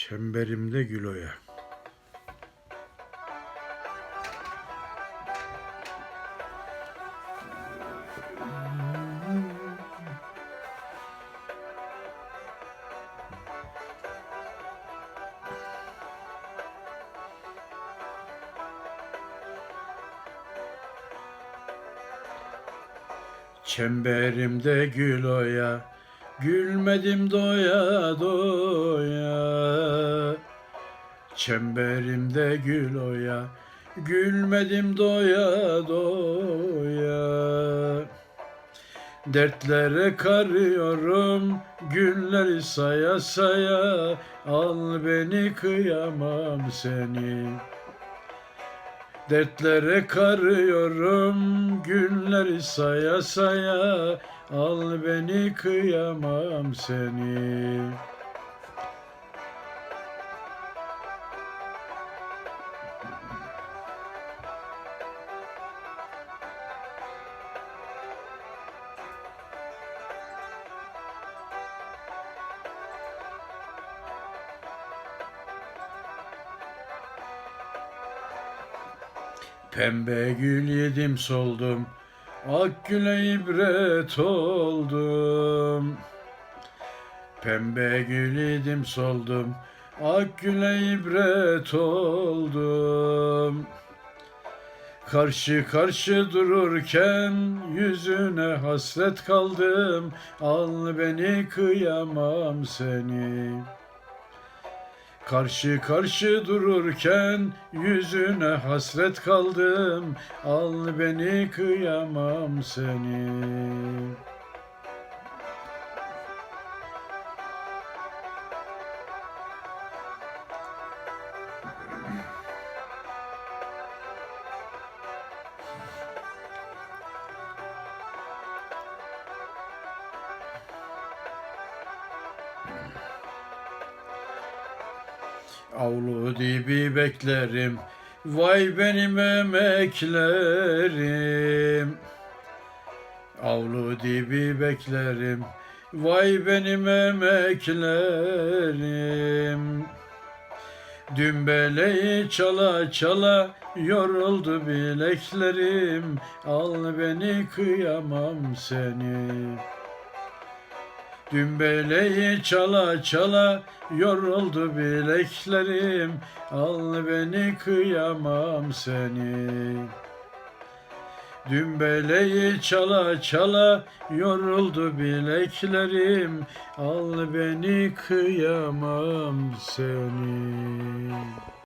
Çemberimde gül oya. Çemberimde gül oya, gülmedim doya doya. Çemberimde gül oya, gülmedim doya doya. Dertlere karıyorum, günleri saya saya, al beni kıyamam seni. Dertlere karıyorum, günleri saya saya, al beni kıyamam seni. Pembe gül yedim soldum, ak güle ibret oldum. Pembe gül yedim soldum, ak güle ibret oldum. Karşı karşı dururken yüzüne hasret kaldım, al beni kıyamam seni. Karşı karşı dururken yüzüne hasret kaldım. Al beni kıyamam seni Avlu dibi beklerim Vay benim emeklerim. Avlu dibi beklerim Vay benim emeklerim. Dümbeleyi çala çala yoruldu bileklerim Al beni kıyamam seni Dümbeleyi çala çala yoruldu bileklerim. Al beni kıyamam seni. Dümbeleyi çala çala yoruldu bileklerim. Al beni kıyamam seni